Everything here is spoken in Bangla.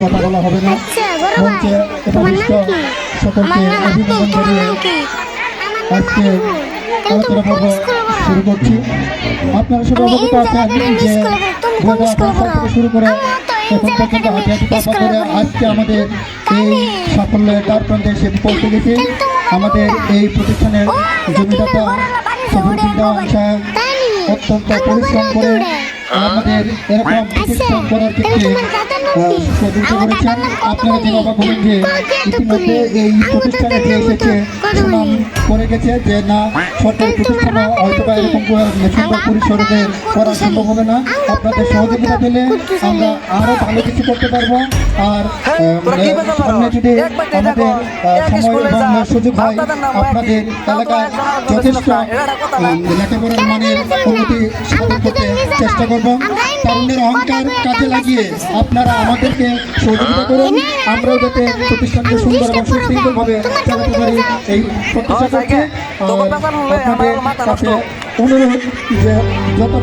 কথা বলা হবে না। আচ্ছা মঞ্চে উপবিষ্ট সকলকে অভিনন্দন জানিয়ে আজকে আলোচনা পর্ব শুরু করছি। আপনারা সবাই অবগত আছেন যে? থেকে শুরু করে এখন পর্যন্ত করে আজকে আমাদের এই? সাফল্যের দ্বার প্রান্তে এসে পৌঁছে গেছি। আমাদের এই প্রতিষ্ঠানের জমিদাতা সাহেব অত্যন্ত পরিশ্রম করে। আমাদের এরকম প্রতিষ্ঠান করার ক্ষেত্রে আপনারা যে ইতিমধ্যে এই আমার প্রতিষ্ঠানে যে এসেছে সুনাম করে গেছে যে না সরকারি হয়তো বা এরকম সুন্দর করা সম্ভব হবে না। আপনাদের সহযোগিতা পেলে আমরা আরও ভালো কিছু করতে পারব। আর হ্যাঁ? সামনে যদি আমাদের সময় এবং সুযোগ হয় আপনাদের এলাকায় যথেষ্ট লেখাপড়ার মানের উন্নতি সাধন করতে চেষ্টা করব। তারুণ্যের অহংকার কাজে লাগিয়ে আপনারা আমাদেরকে সহযোগিতা করুন। আমরাও যাতে প্রতিষ্ঠানকে সুন্দর এবং সুশৃঙ্খলভাবে চালাতে পারি এই প্রত্যাশা করছি। আপনাদের কাছে অনুরোধ যে যত